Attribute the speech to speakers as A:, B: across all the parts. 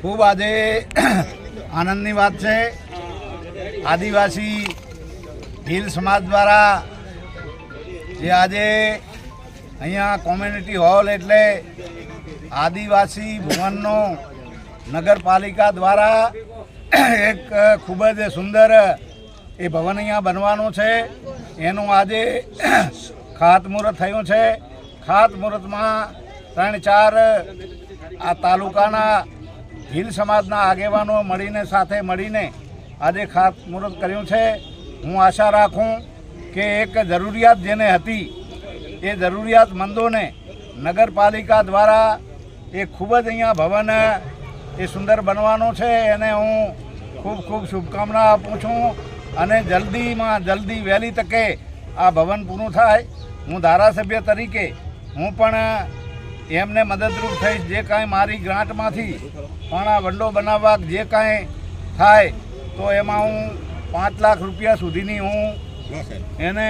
A: ખૂબ આજે આનંદની વાત છે. આદિવાસી ભીલ સમાજ દ્વારા જે આજે અહીંયા કોમ્યુનિટી હોલ એટલે આદિવાસી ભવનનો નગરપાલિકા દ્વારા એક ખૂબ જ સુંદર એ ભવન અહીંયા બનવાનું છે. એનું આજે ખાતમુહૂર્ત થયું છે. ખાતમુહૂર્તમાં ત્રણ ચાર આ તાલુકાના ભીલ સમાજના આગેવાનો મળીને સાથે મળીને આજે ખાતમુહૂર્ત કર્યું છે. હું આશા રાખું કે એક જરૂરિયાત જેને હતી, એ જરૂરિયાતમંદોને નગરપાલિકા દ્વારા એ ખૂબ જ અહીંયા ભવન એ સુંદર બનવાનું છે. એને હું ખૂબ ખૂબ શુભકામના આપું છું અને જલ્દીમાં જલ્દી વહેલી તકે આ ભવન પૂરું થાય. હું ધારાસભ્ય તરીકે હું પણ એમને મદદરૂપ થઈશ જે કાંઈ મારી ગ્રાન્ટમાંથી પણ આ વંડો બનાવવા જે કાંઈ થાય, તો એમાં હું પાંચ લાખ રૂપિયા સુધીની હું એને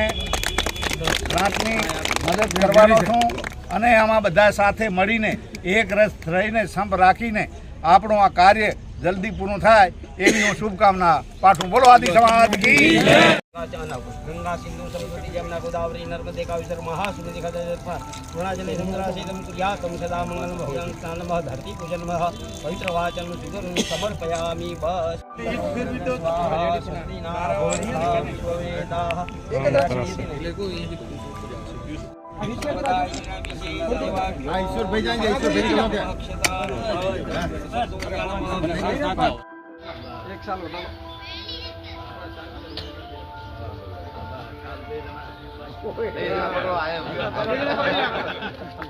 A: ગ્રાન્ટની મદદ કરવાનો છું અને આમાં બધા સાથે મળીને એક રસ રહીને સંપ રાખીને આપણું આ કાર્ય જલ્દી પૂરું થાય, એવી હું શુભકામના પાઠું બોલો આદિ સમાજ
B: ગંગા સિંધુ સરસ્વતી જમના ગોદાવરી નર્મદે કાવેશ્વર મહાસુગંધિ ગુણાજલે સુંદરાશીલમ તુર્યાતમ સદા મંગલમ ભવ્યં મહ ધરતી પૂજનમ પવિત્ર વાચન સુગર સમર્પયામિ બસ એક સાલ કોઈ